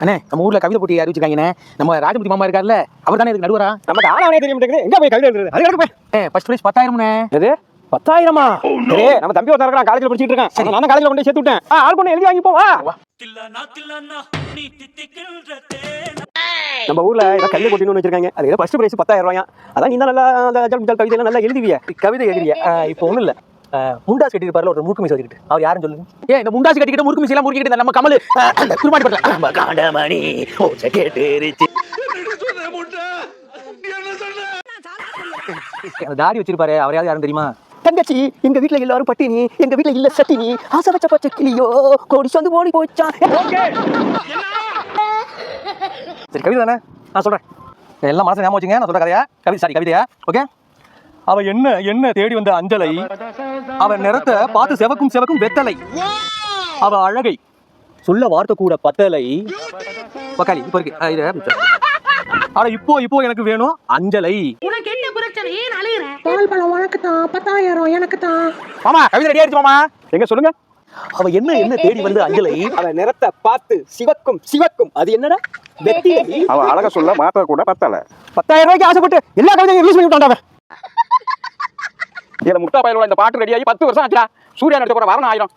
அண்ணே நம்ம ஊர்ல கவிதை போட்டி அறிவிச்சிருக்காங்கண்ணே நம்ம ராஜபதி மாமா இருக்கார்ல அவர் தானே இதுக்கு நடுவரா? நமக்கு ஆளாவனே தெரிய மாட்டேங்குது எங்க போய் கவிதை எழுதுறது? அது போய். ஏ ஃபர்ஸ்ட் ப்ரைஸ் பத்தாயிரம்ண்ணே. எது? பத்தாயிரமா? ஏய் நம்ம தம்பி ஒருத்தர் இருக்கான் காலேஜ்ல படிச்சிட்டு இருக்கான். சரி. நான் காலேஜ்ல கொண்டு சேர்த்து விட்டேன். ஆ, ஆள் கொண்டு எழுதி வாங்கி போவா நம்ம ஊர்ல ஏதோ கவிதை போட்டின்னு வச்சிருக்காங்க. அது ஏதோ ஃபர்ஸ்ட் பிரைஸ் பத்தாயிரம் ரூபாயா அதான் நீ தான் நல்லா அந்த ஜல் ஜல் கவிதை நல்லா எழுதுவிய. கவிதை எழுதிய இப்போ ஒன்றும் இல்லை. முண்டாஸ் கட்டியிருப்பார்ல ஒரு மீசை வச்சுக்கிட்டு. அவர் யாருன்னு சொல்லுங்க. ஏ இந்த முண்டாசி கட்டிக்கிட்டு முறுக்கு மிசையெல்லாம் முறுக்கிட்டு இந்த நம்ம கமல் அந்த குருமாடி படல காண்டமணி ஓச்ச கேட்டுருச்சு. அந்த தாடி வச்சிருப்பாரு அவரையாவது யாரும் தெரியுமா? தங்கச்சி எங்க வீட்ல எல்லாரும் பட்டினி எங்க வீட்ல இல்ல சட்டினி. ஆசை வச்ச பச்சை கிளியோ கோடி சொந்து ஓடி போச்சான் சரி கவிதை தானே? நான் சொல்கிறேன் எல்லாம் மனசு ஞாபகம் வச்சுங்க நான் சொல்ற கதையா? கவிதை சாரி கவிதையா? ஓகே? அவ என்ன என்ன தேடி வந்த அஞ்சலை? அவ நிறத்தை பார்த்து செவக்கும் செவக்கும் வெத்தலை. அவ அழகை சொல்ல வார்த்தை கூட பத்தலை. பக்காளி இப்போ இருக்கு. இது ஆனா இப்போ இப்போ எனக்கு வேணும் அஞ்சலை. உனக்கு என்ன பிரச்சனை? ஏன் அழுகுற? பால் பழம் உனக்கு தான் பத்தாயிரம் எனக்கு தான் மாமா கவிதை ரெடி ஆயிடுச்சு மாமா. எங்க சொல்லுங்க? அவ என்ன என்ன தேடி வந்த அஞ்சலை? அவ நிறத்தை பார்த்து சிவக்கும் சிவக்கும். அது என்னடா? வெத்திலை. அவ அழக சொல்ல மாத்த கூட பத்தல. பத்தாயிரம் ரூபாய்க்கு ஆசைப்பட்டு எல்லா கவிதையும் ரிலீஸ் பண்ணி விட்டான் அவன். இதுல முட்டா பயலோட இந்த பாட்டு ரெடியாகி பத்து வருஷம் ஆச்சுடா. சூர்யா நடிச்ச கூட வரணும் ஆயிரம்.